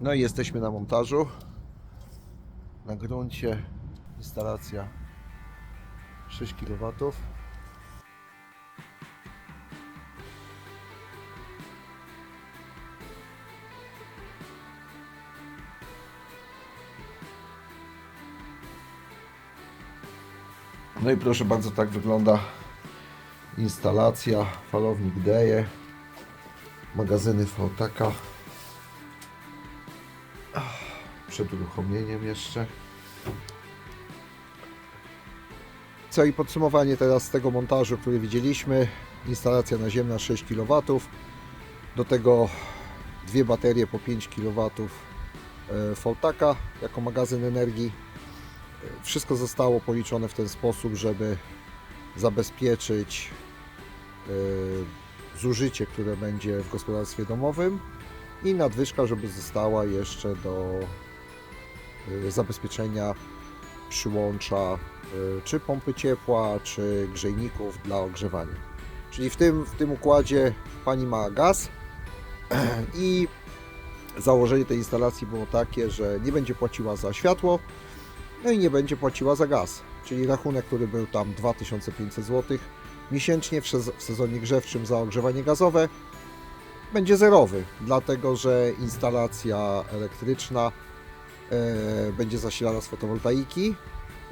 No i jesteśmy na montażu. Na gruncie instalacja 6 kW. No i proszę bardzo, tak wygląda instalacja. Falownik Deje, magazyny VTK. Przed uruchomieniem jeszcze. Co i podsumowanie teraz tego montażu, który widzieliśmy. Instalacja naziemna 6 kW. Do tego dwie baterie po 5 kW Voltaka jako magazyn energii. Wszystko zostało policzone w ten sposób, żeby zabezpieczyć e, zużycie, które będzie w gospodarstwie domowym i nadwyżka, żeby została jeszcze do e, zabezpieczenia przyłącza e, czy pompy ciepła, czy grzejników dla ogrzewania. Czyli w tym, w tym układzie pani ma gaz i założenie tej instalacji było takie, że nie będzie płaciła za światło, no i nie będzie płaciła za gaz. Czyli rachunek, który był tam 2500 zł miesięcznie w sez- w sezonie grzewczym za ogrzewanie gazowe, będzie zerowy, dlatego że instalacja elektryczna będzie zasilana z fotowoltaiki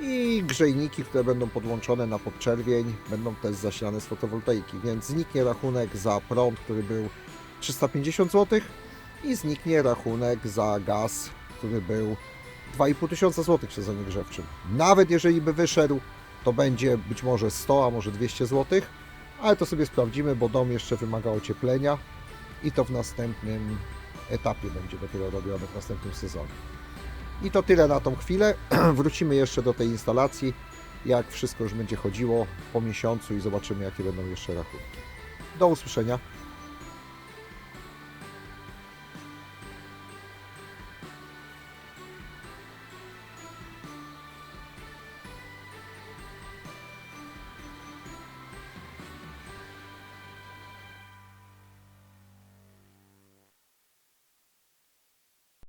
i grzejniki, które będą podłączone na podczerwień, będą też zasilane z fotowoltaiki, więc zniknie rachunek za prąd, który był 350 zł i zniknie rachunek za gaz, który był 2,5 tysiąca w sezonie grzewczym. Nawet jeżeli by wyszedł, to będzie być może 100, a może 200 złotych, ale to sobie sprawdzimy, bo dom jeszcze wymaga ocieplenia i to w następnym etapie będzie dopiero robione w następnym sezonie. I to tyle na tą chwilę. Wrócimy jeszcze do tej instalacji, jak wszystko już będzie chodziło po miesiącu i zobaczymy, jakie będą jeszcze rachunki. Do usłyszenia.